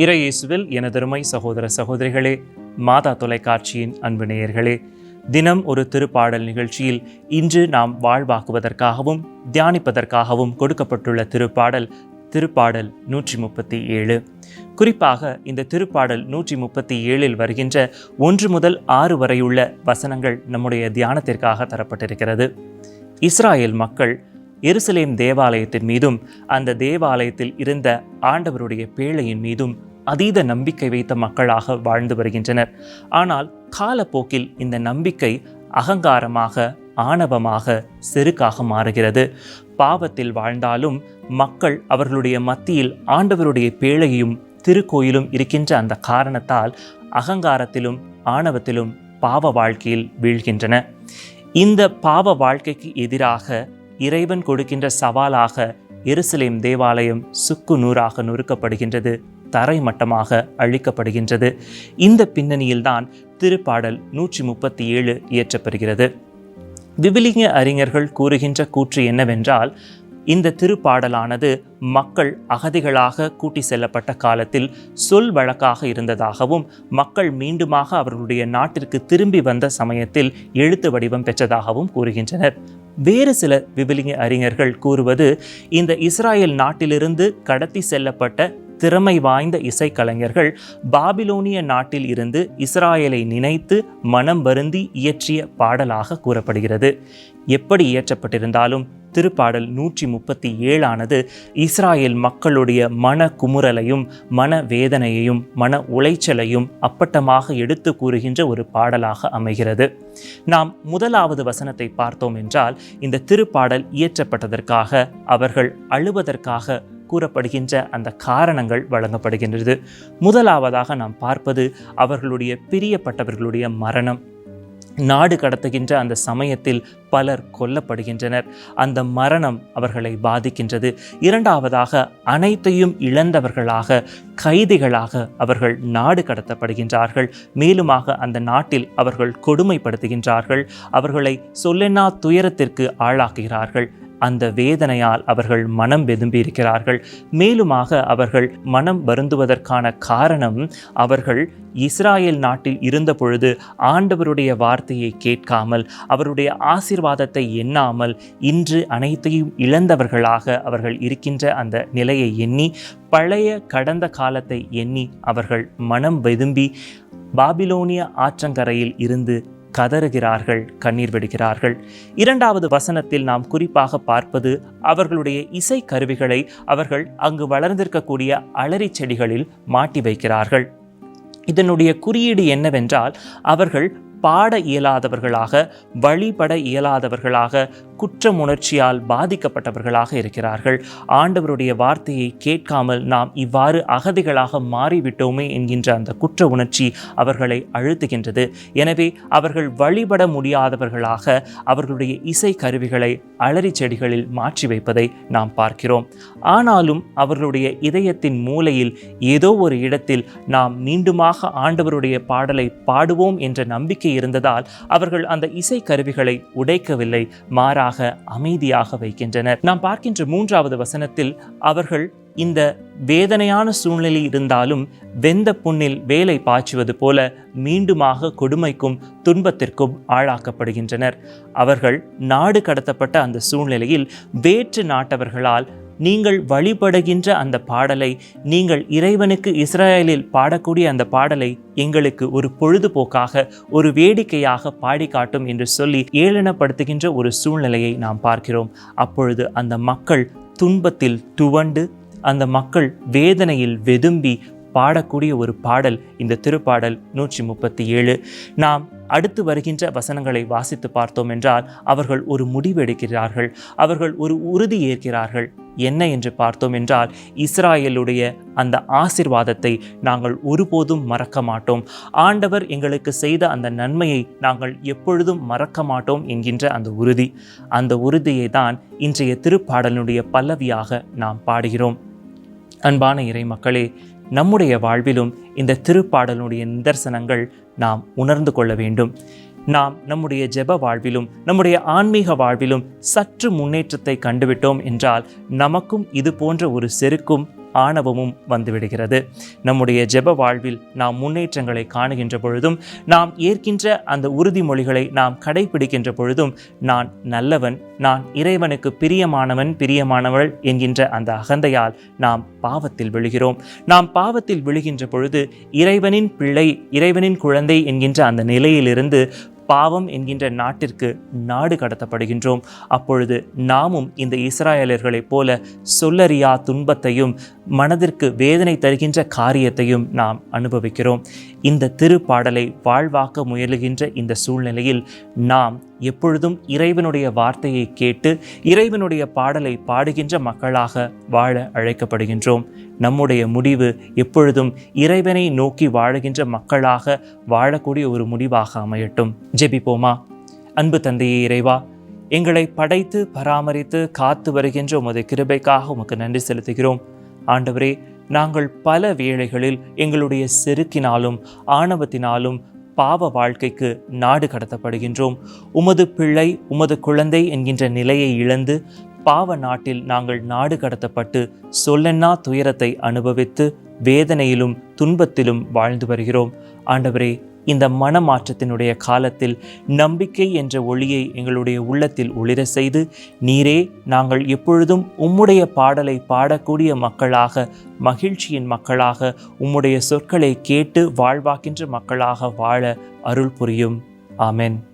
இறையேசுவில் எனதருமை சகோதர சகோதரிகளே மாதா தொலைக்காட்சியின் அன்பு நேயர்களே தினம் ஒரு திருப்பாடல் நிகழ்ச்சியில் இன்று நாம் வாழ்வாக்குவதற்காகவும் தியானிப்பதற்காகவும் கொடுக்கப்பட்டுள்ள திருப்பாடல் திருப்பாடல் நூற்றி முப்பத்தி ஏழு குறிப்பாக இந்த திருப்பாடல் நூற்றி முப்பத்தி ஏழில் வருகின்ற ஒன்று முதல் ஆறு வரையுள்ள வசனங்கள் நம்முடைய தியானத்திற்காக தரப்பட்டிருக்கிறது. இஸ்ராயேல் மக்கள் எருசலேம் தேவாலயத்தின் மீதும் அந்த தேவாலயத்தில் இருந்த ஆண்டவருடைய பேழையின் மீதும் அதீத நம்பிக்கை வைத்த மக்களாக வாழ்ந்து வருகின்றனர். ஆனால் காலப்போக்கில் இந்த நம்பிக்கை அகங்காரமாக ஆணவமாக செருக்காக மாறுகிறது. பாவத்தில் வாழ்ந்தாலும் மக்கள் அவர்களுடைய மத்தியில் ஆண்டவருடைய பேழையும் திருக்கோயிலும் இருக்கின்ற அந்த காரணத்தால் அகங்காரத்திலும் ஆணவத்திலும் பாவ வாழ்க்கையில் வீழ்கின்றன. இந்த பாவ வாழ்க்கைக்கு எதிராக இறைவன் கொடுக்கின்ற சவாலாக எருசலேம் தேவாலயம் சுக்கு நூறாக நொறுக்கப்படுகின்றது. தரைமட்டமாக அழிக்கப்படுகின்றது. இந்த பின்னணியில்தான் திருப்பாடல் நூற்றி முப்பத்தி ஏழு இயற்றப்படுகிறது. விவிலிங்க அறிஞர்கள் கூறுகின்ற கூற்று என்னவென்றால் இந்த திருப்பாடலானது மக்கள் அகதிகளாக கூட்டி செல்லப்பட்ட காலத்தில் சொல் வழக்காக இருந்ததாகவும் மக்கள் மீண்டுமாக அவர்களுடைய நாட்டிற்கு திரும்பி வந்த சமயத்தில் எழுத்து வடிவம் பெற்றதாகவும் கூறுகின்றனர். வேறு சில விவிலிங்க அறிஞர்கள் கூறுவது இந்த இஸ்ராயல் நாட்டிலிருந்து கடத்தி செல்லப்பட்ட திறமை வாய்ந்த இசைக்கலைஞர்கள் பாபிலோனிய நாட்டில் இருந்து இஸ்ராயலை நினைத்து மனம் வருந்தி இயற்றிய பாடலாக கூறப்படுகிறது. எப்படி இயற்றப்பட்டிருந்தாலும் திருப்பாடல் நூற்றி முப்பத்தி ஏழானது இஸ்ராயேல் மக்களுடைய மன குமுறலையும் மன வேதனையையும் மன உளைச்சலையும் அப்பட்டமாக எடுத்து கூறுகின்ற ஒரு பாடலாக அமைகிறது. நாம் முதலாவது வசனத்தை பார்த்தோம் என்றால் இந்த திருப்பாடல் இயற்றப்பட்டதற்காக அவர்கள் அழுவதற்காக கூறப்படுகின்ற அந்த காரணங்கள் வழங்கப்படுகின்றது. முதலாவதாக நாம் பார்ப்பது அவர்களுடைய பிரியப்பட்டவர்களுடைய மரணம். நாடு கடத்துகின்ற அந்த சமயத்தில் பலர் கொல்லப்படுகின்றனர். அந்த மரணம் அவர்களை பாதிக்கின்றது. இரண்டாவதாக அனைத்தையும் இழந்தவர்களாக கைதிகளாக அவர்கள் நாடு கடத்தப்படுகின்றார்கள். மேலுமாக அந்த நாட்டில் அவர்கள் கொடுமைப்படுத்துகின்றார்கள். அவர்களை சொல்லென்னா துயரத்திற்கு ஆளாக்குகிறார்கள். அந்த வேதனையால் அவர்கள் மனம் வெதும்பி இருக்கிறார்கள் மேலுமாக அவர்கள் மனம் வருந்துவதற்கான காரணம் அவர்கள் இஸ்ராயேல் நாட்டில் இருந்த பொழுது ஆண்டவருடைய வார்த்தையை கேட்காமல் அவருடைய ஆசீர்வாதத்தை எண்ணாமல் இன்று அனைத்தையும் இழந்தவர்களாக அவர்கள் இருக்கின்ற அந்த நிலையை எண்ணி பழைய கடந்த காலத்தை எண்ணி அவர்கள் மனம் வெதும்பி பாபிலோனிய ஆற்றங்கரையில் இருந்து கதறுகிறார்கள் கண்ணீர் விடுகிறார்கள். இரண்டாவது வசனத்தில் நாம் குறிப்பாக பார்ப்பது அவர்களுடைய இசை கருவிகளை அவர்கள் அங்கு வளர்ந்திருக்கக்கூடிய அலரி செடிகளில் மாட்டி வைக்கிறார்கள். இதனுடைய குறியீடு என்னவென்றால் அவர்கள் பாட இயலாதவர்களாக வழிபட இயலாதவர்களாக குற்றமுணர்ச்சியால் பாதிக்கப்பட்டவர்களாக இருக்கிறார்கள். ஆண்டவருடைய வார்த்தையை கேட்காமல் நாம் இவ்வாறு அகதிகளாக மாறிவிட்டோமே என்கின்ற அந்த குற்ற உணர்ச்சி அவர்களை அழுத்துகின்றது. எனவே அவர்கள் வழிபட முடியாதவர்களாக அவர்களுடைய இசை கருவிகளை அலறி செடிகளில் மாற்றி வைப்பதை நாம் பார்க்கிறோம். ஆனாலும் அவர்களுடைய இதயத்தின் மூலையில் ஏதோ ஒரு இடத்தில் நாம் மீண்டுமாக ஆண்டவருடைய பாடலை பாடுவோம் என்ற நம்பிக்கை இருந்ததால் அவர்கள் அந்த இசை கருவிகளை உடைக்கவில்லை மாறாக அமைதியாக வைக்கின்றனர். நாம் பார்க்கின்ற மூன்றாவது வசனத்தில் அவர்கள் இந்த வேதனையான சூழ்நிலை இருந்தாலும் வெந்த புண்ணில் வேலை பாய்ச்சுவது போல மீண்டுமாக கொடுமைக்கும் துன்பத்திற்கும் ஆளாக்கப்படுகின்றனர். அவர்கள் நாடு கடத்தப்பட்ட அந்த சூழ்நிலையில் வேற்று நாட்டவர்களால் நீங்கள் வழிபடுகின்ற அந்த பாடலை நீங்கள் இறைவனுக்கு இஸ்ரேலில் பாடக்கூடிய அந்த பாடலை எங்களுக்கு ஒரு பொழுதுபோக்காக ஒரு வேடிக்கையாக பாடி காட்டும் என்று சொல்லி ஏளனப்படுத்துகின்ற ஒரு சூழ்நிலையை நாம் பார்க்கிறோம். அப்பொழுது அந்த மக்கள் துன்பத்தில் துவண்டு அந்த மக்கள் வேதனையில் வெதும்பி பாடக்கூடிய ஒரு பாடல் இந்த திருப்பாடல் நூற்றி முப்பத்தி ஏழு. நாம் அடுத்து வருகின்ற வசனங்களை வாசித்து பார்த்தோம் என்றால் அவர்கள் ஒரு முடிவெடுக்கிறார்கள். அவர்கள் ஒரு உறுதி ஏற்கிறார்கள். என்ன என்று பார்த்தோம் என்றால் இஸ்ராயலுடைய அந்த ஆசிர்வாதத்தை நாங்கள் ஒருபோதும் மறக்க மாட்டோம். ஆண்டவர் எங்களுக்கு செய்த அந்த நன்மையை நாங்கள் எப்பொழுதும் மறக்க மாட்டோம் என்கின்ற அந்த உறுதி. அந்த உறுதியை தான் இன்றைய திருப்பாடலுடைய பல்லவியாக நாம் பாடுகிறோம். அன்பான இறை மக்களே நம்முடைய வாழ்விலும் இந்த திருப்பாடலுடைய நிதர்சனங்கள் நாம் உணர்ந்து கொள்ள வேண்டும். நாம் நம்முடைய ஜெப வாழ்விலும் நம்முடைய ஆன்மீக வாழ்விலும் சற்று முன்னேற்றத்தை கண்டுவிட்டோம் என்றால் நமக்கும் இது போன்ற ஒரு செருக்கும் ஆணவமும் வந்துவிடுகிறது. நம்முடைய ஜெப வாழ்வில் நாம் முன்னேற்றங்களை காணுகின்ற பொழுதும் நாம் ஏற்கின்ற அந்த உறுதிமொழிகளை நாம் கடைபிடிக்கின்ற பொழுதும் நான் நல்லவன் நான் இறைவனுக்கு பிரியமானவன் பிரியமானவள் என்கின்ற அந்த அகந்தையால் நாம் பாவத்தில் விழுகிறோம். நாம் பாவத்தில் விழுகின்ற பொழுது இறைவனின் பிள்ளை இறைவனின் குழந்தை என்கின்ற அந்த நிலையிலிருந்து பாவம் என்கின்ற நாட்டிற்கு நாடு கடத்தப்படுகின்றோம். அப்பொழுது நாமும் இந்த இஸ்ராயலர்களைப் போல சொல்லறியா துன்பத்தையும் மனதிற்கு வேதனை தருகின்ற காரியத்தையும் நாம் அனுபவிக்கிறோம். இந்த திருப்பாடலை வாழ்வாக்க முயலுகின்ற இந்த சூழ்நிலையில் நாம் எப்பொழுதும் இறைவனுடைய வார்த்தையை கேட்டு இறைவனுடைய பாடலை பாடுகின்ற மக்களாக வாழ அழைக்கப்படுகின்றோம். நம்முடைய முடிவு எப்பொழுதும் இறைவனை நோக்கி வாழுகின்ற மக்களாக வாழக்கூடிய ஒரு முடிவாக அமையட்டும். ஜெபிப்போமா? அன்பு தந்தையே இறைவா எங்களை படைத்து பராமரித்து காத்து வருகின்ற உமது கிருபைக்காக உமக்கு நன்றி செலுத்துகிறோம். ஆண்டவரே நாங்கள் பல வேளைகளில் எங்களுடைய செருக்கினாலும் ஆணவத்தினாலும் பாவ வாழ்க்கைக்கு நாடு கடத்தப்படுகின்றோம். உமது பிள்ளை உமது குழந்தை என்கின்ற நிலையை இழந்து பாவ நாட்டில் நாங்கள் நாடு கடத்தப்பட்டு சொல்லென்னா துயரத்தை அனுபவித்து வேதனையிலும் துன்பத்திலும் வாழ்ந்து வருகிறோம். ஆண்டவரே இந்த மனமாற்றத்தினுடைய காலத்தில் நம்பிக்கை என்ற ஒளியை எங்களுடைய உள்ளத்தில் ஒளிர செய்து நீரே நாங்கள் எப்பொழுதும் உம்முடைய பாடலை பாடக்கூடிய மக்களாக மகிழ்ச்சியின் மக்களாக உம்முடைய சொற்களை கேட்டு வாழ்வாக்கின்ற மக்களாக வாழ அருள் புரியும். ஆமென்.